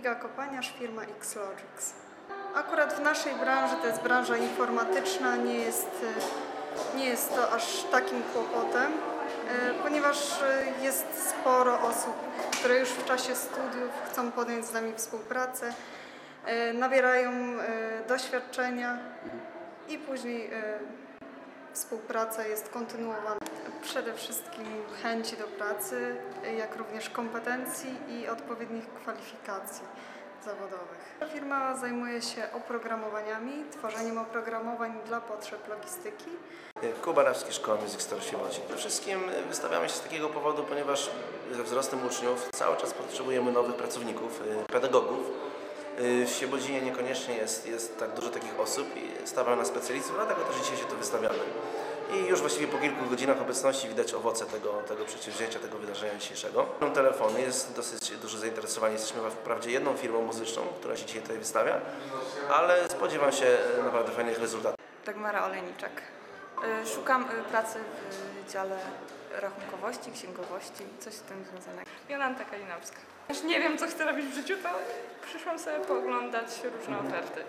Iga Kopaniarz, firma Xlogics. Akurat w naszej branży, to jest branża informatyczna, nie jest, y, nie jest to aż takim kłopotem, y, ponieważ y, jest sporo osób, które już w czasie studiów chcą podjąć z nami współpracę, nabierają doświadczenia i później współpraca jest kontynuowana. Przede wszystkim chęci do pracy, jak również kompetencji i odpowiednich kwalifikacji zawodowych. Firma zajmuje się oprogramowaniami, tworzeniem oprogramowań dla potrzeb logistyki. Kuba Rawski, Szkoła w Świebodzin. Przede wszystkim wystawiamy się z takiego powodu, ponieważ ze wzrostem uczniów cały czas potrzebujemy nowych pracowników, y, pedagogów. Y, W Świebodzinie niekoniecznie jest, jest tak dużo takich osób i stawiamy na specjalistów, dlatego też dzisiaj się tu wystawiamy. I już właściwie po kilku godzinach obecności widać owoce tego, tego przedsięwzięcia, tego wydarzenia dzisiejszego. Mam telefony, jest dosyć duże zainteresowanie. Jesteśmy wprawdzie jedną firmą muzyczną, która się dzisiaj tutaj wystawia, ale spodziewam się naprawdę fajnych rezultatów. Dagmara Olejniczak. Y, Szukam y, pracy w dziale rachunkowości, księgowości, coś z tym związanego. Jolanta Kalinowska. Już nie wiem, co chcę robić w życiu, to przyszłam sobie pooglądać różne oferty.